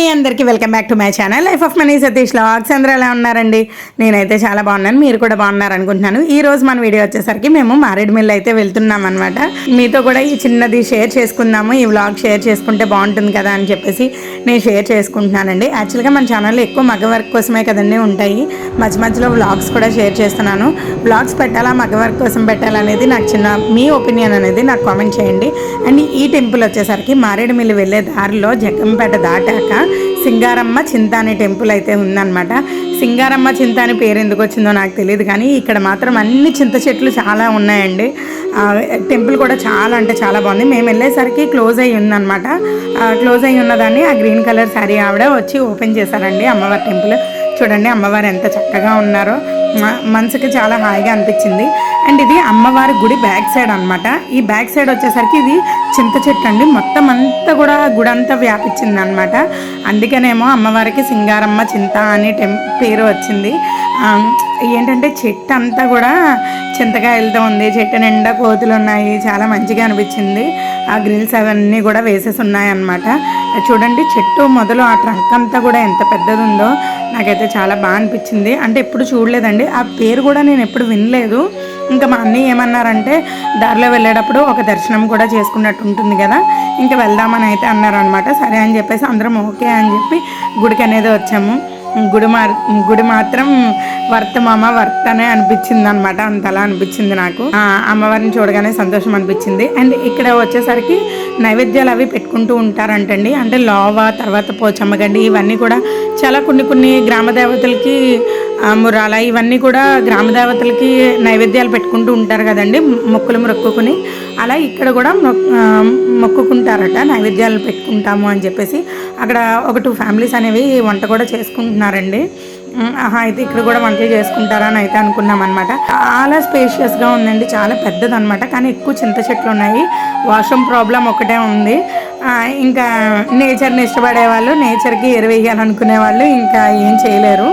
మీ అందరికీ welcome back to my channel. Life of money Satish logs అందరూ ఎలా ఉన్నారండి? నేనైతే చాలా బాగున్నాను. మీరు కూడా బాగున్నారు అనుకుంటున్నాను ఈ రోజు మన వీడియో వచ్చేసరికి మేము మారేడుమిల్లి అయితే వెళ్తున్నాం అనమాట మీతో కూడా ఈ చిన్నది షేర్ చేసుకుందాము. ఈ వ్లాగ్ షేర్ చేసుకుంటే బాగుంటుంది కదా అని చెప్పేసి నేను షేర్ చేసుకుంటున్నానండి. యాక్చువల్గా మన ఛానల్లో ఎక్కువ మగ వర్క్ కోసమే కదండి ఉంటాయి. మధ్య మధ్యలో వ్లాగ్స్ కూడా షేర్ చేస్తున్నాను. వ్లాగ్స్ పెట్టాలా మగ వర్క్ కోసం పెట్టాలా అనేది నాకు చిన్న మీ ఒపీనియన్ అనేది నాకు కామెంట్ చేయండి. అండ్ ఈ టెంపుల్ వచ్చేసరికి మారేడుమిల్లి వెళ్ళే దారిలో జగ్గంపేట దాటాక సింగారమ్మ చింతాని టెంపుల్ అయితే ఉందన్నమాట. సింగారమ్మ చింతాని పేరు ఎందుకు వచ్చిందో నాకు తెలియదు కానీ ఇక్కడ మాత్రం అన్ని చింత చెట్లు చాలా ఉన్నాయండి. టెంపుల్ కూడా చాలా అంటే చాలా బాగుంది. మేము వెళ్ళేసరికి క్లోజ్ అయ్యి ఉందన్నమాట. క్లోజ్ అయ్యి ఉన్నదాన్ని ఆ గ్రీన్ కలర్ శారీ ఆవిడ వచ్చి ఓపెన్ చేశారండి అమ్మవారి టెంపుల్. చూడండి అమ్మవారు ఎంత చక్కగా ఉన్నారో. మనసుకి చాలా హాయిగా అనిపించింది. అండ్ ఇది అమ్మవారి గుడి బ్యాక్ సైడ్ అన్నమాట. ఈ బ్యాక్ సైడ్ వచ్చేసరికి ఇది చింత చెట్టు అండి. మొత్తం అంతా కూడా గుడంతా వ్యాపించింది అనమాట అందుకనేమో అమ్మవారికి సింగారమ్మ చింత అని టెం పేరు వచ్చింది. ఏంటంటే చెట్టు అంతా కూడా చింతకాయలతో ఉంది. చెట్టు నిండా కోతులు ఉన్నాయి. చాలా మంచిగా అనిపించింది. ఆ గ్రిల్స్ అవన్నీ కూడా వేసేసి ఉన్నాయన్నమాట. చూడండి చెట్టు మొదలు ఆ ట్రంక్ అంతా కూడా ఎంత పెద్దది ఉందో నాకైతే చాలా బాగా అనిపించింది. అంటే ఎప్పుడు చూడలేదండి. ఆ పేరు కూడా నేను ఎప్పుడు వినలేదు. ఇంకా మా అన్నయ్య ఏమన్నారంటే దారిలో వెళ్ళేటప్పుడు ఒక దర్శనం కూడా చేసుకున్నట్టు ఉంటుంది కదా ఇంకా వెళ్దామని అయితే అన్నారనమాట సరే అని చెప్పేసి అందరం ఓకే అని చెప్పి గుడికి అనేది వచ్చాము. గుడి మార్ గుడి మాత్రం వర్త మామ వర్త అనే అనిపించింది అనమాట అంతలా అనిపించింది నాకు. ఆ, అమ్మవారిని చూడగానే సంతోషం అనిపించింది. అండ్ ఇక్కడ వచ్చేసరికి నైవేద్యాలు అవి పెట్టుకుంటూ ఉంటారంటండి. అంటే లోవా తర్వాత పోచమ్మగండి ఇవన్నీ కూడా చాలా కొన్ని కొన్ని గ్రామ దేవతలకి మురాల ఇవన్నీ కూడా గ్రామ దేవతలకి నైవేద్యాలు పెట్టుకుంటూ ఉంటారు కదండి మొక్కులు మొక్కుకుని. అలా ఇక్కడ కూడా మొక్కుకుంటారట నైవేద్యాలు పెట్టుకుంటాము అని చెప్పేసి. అక్కడ ఒక టూ ఫ్యామిలీస్ అనేవి వంట కూడా చేసుకుంటున్నారండి. ఆహా అయితే ఇక్కడ కూడా వంట చేసుకుంటారని అయితే అనుకున్నాం అనమాట చాలా స్పేషియస్గా ఉందండి చాలా పెద్దది అనమాట కానీ ఎక్కువ చింత చెట్లు ఉన్నాయి. వాష్రూమ్ ప్రాబ్లం ఒకటే ఉంది. ఇంకా నేచర్ని ఇష్టపడే వాళ్ళు నేచర్కి ఎరువేయాలనుకునే వాళ్ళు ఇంకా ఏం చేయలేరు.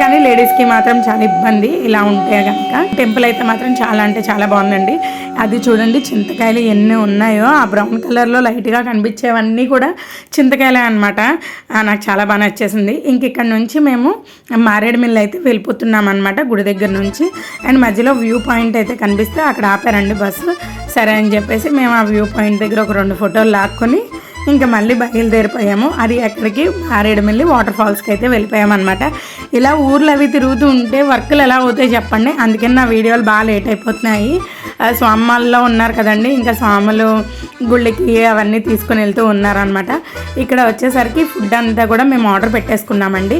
కానీ లేడీస్కి మాత్రం చాలా ఇబ్బంది ఇలా ఉంటే కనుక టెంపుల్ అయితే మాత్రం చాలా అంటే చాలా బాగుందండి. అది చూడండి చింతకాయలు ఎన్ని ఉన్నాయో. ఆ బ్రౌన్ కలర్లో లైట్గా కనిపించేవన్నీ కూడా చింతకాయలే అనమాట నాకు చాలా బాగా నచ్చేసింది. ఇంక ఇక్కడ నుంచి మేము మారేడుమిల్లి అయితే వెళ్ళిపోతున్నాం అనమాట గుడి దగ్గర నుంచి. అండ్ మధ్యలో వ్యూ పాయింట్ అయితే కనిపిస్తే అక్కడ ఆపారండి బస్సు. సరే అని చెప్పేసి మేము ఆ వ్యూ పాయింట్ దగ్గర ఒక రెండు ఫోటోలు లాక్కొని ఇంకా మళ్ళీ బయలుదేరిపోయాము. అది ఎక్కడికి? మారేడుమిల్లి వాటర్ ఫాల్స్కి అయితే వెళ్ళిపోయామన్నమాట. ఇలా ఊర్లు అవి తిరుగుతూ ఉంటే వర్క్లు ఎలా అవుతాయి చెప్పండి. అందుకని నా వీడియోలు బాగా లేట్ అయిపోతున్నాయి. స్వామాల్లో ఉన్నారు కదండి. ఇంకా స్వాములు గుళ్ళకి అవన్నీ తీసుకుని వెళ్తూ ఉన్నారనమాట ఇక్కడ వచ్చేసరికి ఫుడ్ అంతా కూడా మేము ఆర్డర్ పెట్టేసుకున్నామండి.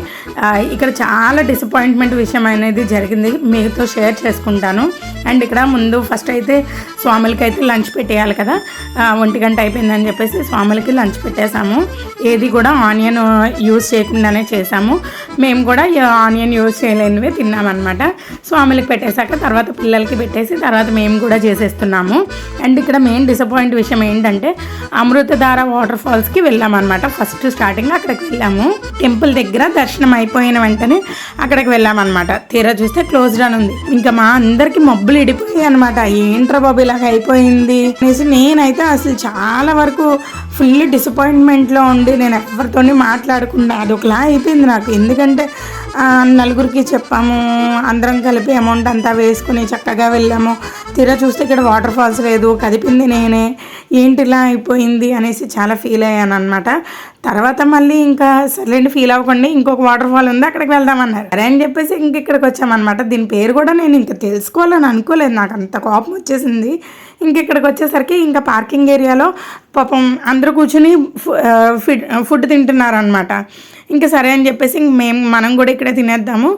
ఇక్కడ చాలా డిసప్పాయింట్మెంట్ విషయం అనేది జరిగింది. మీతో షేర్ చేసుకుంటాను. అండ్ ఇక్కడ ముందు ఫస్ట్ అయితే స్వాములకి అయితే లంచ్ పెట్టేయాలి కదా. ఒంటి గంట అయిపోయిందని చెప్పేసి స్వాములకి లంచ్ పెట్టేశాము. ఏది కూడా ఆనియన్ యూజ్ చేయకుండానే చేసాము మేము కూడా ఆనియన్ యూజ్ చేయలేనివే తిన్నామన్నమాట. స్వాములకి పెట్టేశాక తర్వాత పిల్లలకి పెట్టేసి తర్వాత మేము కూడా కూడా చేసేస్తున్నాము. అండ్ ఇక్కడ మెయిన్ డిసప్పాయింట్ విషయం ఏంటంటే అమృతధార వాటర్ ఫాల్స్కి వెళ్ళామన్నమాట ఫస్ట్ స్టార్టింగ్ అక్కడికి వెళ్ళాము. టెంపుల్ దగ్గర దర్శనం అయిపోయిన వెంటనే అక్కడికి వెళ్ళామన్నమాట. తీరా చూస్తే క్లోజ్డ్ అని ఉంది. ఇంకా మా అందరికి మబ్బులు ఇడిపోయాయి అనమాట ఏంట్రా బాబు ఇలాగ అయిపోయింది? అనేసి నేనైతే అసలు చాలా వరకు ఫుల్ డిసప్పాయింట్మెంట్లో ఉండి నేను ఎవరితోని మాట్లాడకుండా అదొకలా అయిపోయింది నాకు. ఎందుకంటే నలుగురికి చెప్పాము అందరం కలిపి అమౌంట్ అంతా వేసుకుని చక్కగా వెళ్ళాము. తీరా చూస్తే ఇక్కడ వాటర్ ఫాల్స్ లేదు కదిపింది నేనే ఏంటి ఇలా అయిపోయింది అనేసి చాలా ఫీల్ అయ్యాను అనమాట తర్వాత మళ్ళీ ఇంకా సర్లేండి ఫీల్ అవ్వకండి ఇంకొక వాటర్ ఫాల్ ఉంది అక్కడికి వెళ్దామన్నారు. అరే అని చెప్పేసి ఇంక ఇక్కడికి వచ్చామన్నమాట. దీని పేరు కూడా నేను ఇంకా తెలుసుకోవాలని అనుకోలేదు నాకు అంత కోపం వచ్చేసింది. ఇంక ఇక్కడికి వచ్చేసరికి ఇంకా పార్కింగ్ ఏరియాలో పాపం అందరూ కూర్చుని ఫుడ్ ఫుడ్ తింటున్నారనమాట ఇంకా సరే అని చెప్పేసి ఇంక మేము మనం కూడా ఇక్కడే తినేద్దాము.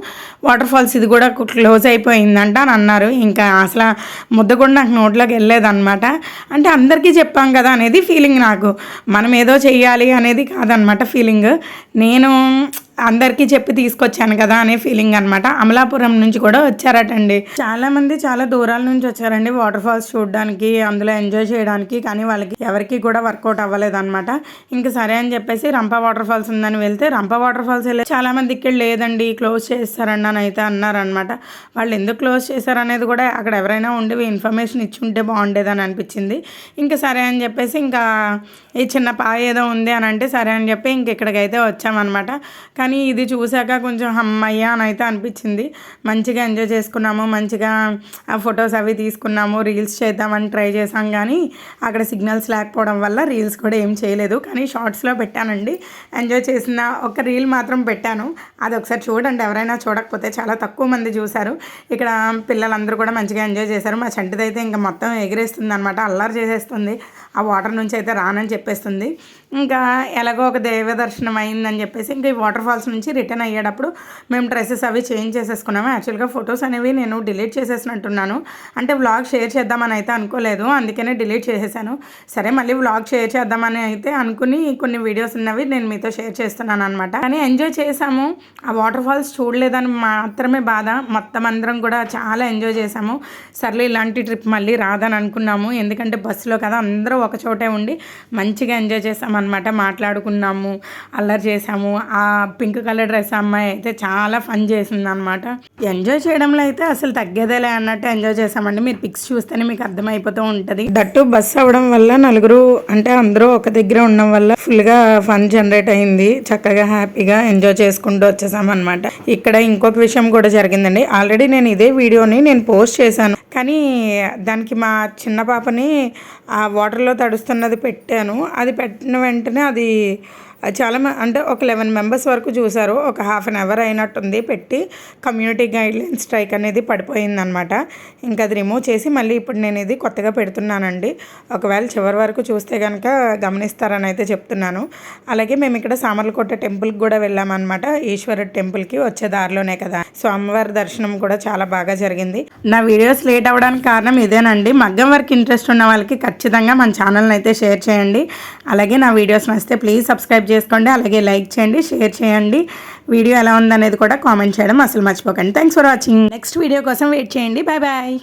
వాటర్ ఫాల్స్ ఇది కూడా క్లోజ్ అయిపోయిందంట అని అన్నారు. ఇంకా అసలు ముద్ద కూడా నాకు నోట్లోకి వెళ్ళలేదన్నమాట. అంటే అందరికీ చెప్పాం కదా అనేది ఫీలింగ్ నాకు. మనం ఏదో చెయ్యాలి అనేది కాదనమాట ఫీలింగ్ నేను అందరికీ చెప్పి తీసుకొచ్చాను కదా అనే ఫీలింగ్ అనమాట అమలాపురం నుంచి కూడా వచ్చారటండి. చాలా మంది చాలా దూరాల నుంచి వచ్చారండి వాటర్ ఫాల్స్ చూడడానికి అందులో ఎంజాయ్ చేయడానికి కానీ వాళ్ళకి ఎవరికి కూడా వర్కౌట్ అవ్వలేదు అనమాట ఇంకా సరే అని చెప్పేసి రంప వాటర్ ఫాల్స్ ఉందని వెళ్తే రంప వాటర్ ఫాల్స్ వెళ్ళి చాలా మంది ఇక్కడ లేదండి క్లోజ్ చేస్తారని అని అయితే అన్నారనమాట వాళ్ళు ఎందుకు క్లోజ్ చేశారనేది కూడా అక్కడ ఎవరైనా ఉండి ఇన్ఫర్మేషన్ ఇచ్చి ఉంటే బాగుండేదని అనిపించింది. ఇంకా సరే అని చెప్పేసి ఇంకా ఈ చిన్న పాయ ఏదో ఉంది అని అంటే సరే అని చెప్పి ఇంక ఇక్కడికైతే వచ్చామన్నమాట. కానీ ఇది చూశాక కొంచెం హమ్మయ్య అని అయితే అనిపించింది. మంచిగా ఎంజాయ్ చేసుకున్నాము మంచిగా ఆ ఫొటోస్ అవి తీసుకున్నాము రీల్స్ చేద్దామని ట్రై చేసాం కానీ అక్కడ సిగ్నల్స్ లేకపోవడం వల్ల రీల్స్ కూడా ఏం చేయలేదు. కానీ షార్ట్స్లో పెట్టానండి. ఎంజాయ్ చేసిన ఒక రీల్ మాత్రం పెట్టాను. అది ఒకసారి చూడండి ఎవరైనా చూడకపోతే చాలా తక్కువ మంది చూశారు. ఇక్కడ పిల్లలందరూ కూడా మంచిగా ఎంజాయ్ చేశారు. మా చంటిదైతే ఇంకా మొత్తం ఎగిరేస్తుంది అనమాట అల్లరి చేసేస్తుంది. ఆ వాటర్ నుంచి అయితే రానని చెప్పేస్తుంది. ఇంకా ఎలాగో ఒక దేవ దర్శనం అయిందని చెప్పేసి ఇంకా ఈ వాటర్ ఫాల్స్ నుంచి రిటర్న్ అయ్యేటప్పుడు మేము డ్రెస్సెస్ అవి చేంజ్ చేసేసుకున్నాము. యాక్చువల్గా ఫొటోస్ అనేవి నేను డిలీట్ చేసేసినట్టున్నాను. అంటే వ్లాగ్ షేర్ చేద్దామని అయితే అనుకోలేదు. అందుకనే డిలీట్ చేసేసాను. సరే మళ్ళీ వ్లాగ్ షేర్ చేద్దామని అయితే అనుకుని కొన్ని వీడియోస్ ఉన్నవి నేను మీతో షేర్ చేస్తున్నాను అనమాట కానీ ఎంజాయ్ చేసాము. ఆ వాటర్ ఫాల్స్ చూడలేదని మాత్రమే బాధ. మొత్తం అందరం కూడా చాలా ఎంజాయ్ చేసాము. సర్లే ఇలాంటి ట్రిప్ మళ్ళీ రాదని అనుకున్నాము. ఎందుకంటే బస్సులో కదా అందరూ ఒక చోటే ఉండి మంచిగా ఎంజాయ్ చేసామన్నమాట. మాట్లాడుకున్నాము అల్లరి చేసాము. ఆ పింక్ కలర్ డ్రెస్ అమ్మాయి అయితే చాలా ఫన్ చేసింది అనమాట ఎంజాయ్ చేయడంలో అయితే అసలు తగ్గేదేలే అన్నట్టు ఎంజాయ్ చేసామండి మీరు పిక్స్ చూస్తేనే మీకు అర్థమైపోతూ ఉంటుంది. దట్టు బస్ అవ్వడం వల్ల నలుగురు అంటే అందరూ ఒక దగ్గర ఉండడం వల్ల ఫుల్గా ఫన్ జనరేట్ అయింది. చక్కగా హ్యాపీగా ఎంజాయ్ చేసుకుంటూ వచ్చేసాం అనమాట ఇక్కడ ఇంకొక విషయం కూడా జరిగిందండి. ఆల్రెడీ నేను ఇదే వీడియోని నేను పోస్ట్ చేశాను. కానీ దానికి మా చిన్న పాపని ఆ వాటర్లో తడుస్తున్నది పెట్టాను. అది పెట్టిన వెంటనే అది చాలా అంటే ఒక లెవెన్ మెంబర్స్ వరకు చూశారు. ఒక హాఫ్ అన్ అవర్ అయినట్టుంది పెట్టి కమ్యూనిటీ గైడ్లైన్ స్ట్రైక్ అనేది పడిపోయిందనమాట. ఇంకా అది రిమూవ్ చేసి మళ్ళీ ఇప్పుడు నేను ఇది కొత్తగా పెడుతున్నానండి. ఒకవేళ చివరి వరకు చూస్తే కనుక గమనిస్తారని అయితే చెప్తున్నాను. అలాగే మేము ఇక్కడ సామర్లకోట టెంపుల్కి కూడా వెళ్ళామన్నమాట ఈశ్వరుడు టెంపుల్కి వచ్చే దారిలోనే కదా. స్వామివారి దర్శనం కూడా చాలా బాగా జరిగింది. నా వీడియోస్ లేట్ అవ్వడానికి కారణం ఇదేనండి. మగ్గం వర్క్ ఇంట్రెస్ట్ ఉన్న వాళ్ళకి ఖచ్చితంగా మన ఛానల్ని అయితే షేర్ చేయండి. అలాగే నా వీడియోస్ నచ్చితే ప్లీజ్ సబ్స్క్రైబ్ చేసుకోండి. అలాగే లైక్ చేయండి షేర్ చేయండి. వీడియో ఎలా ఉందనేది కూడా కామెంట్ చేయడం అసలు మర్చిపోకండి. Thanks for watching next video కోసం వెయిట్ చేయండి. Bye bye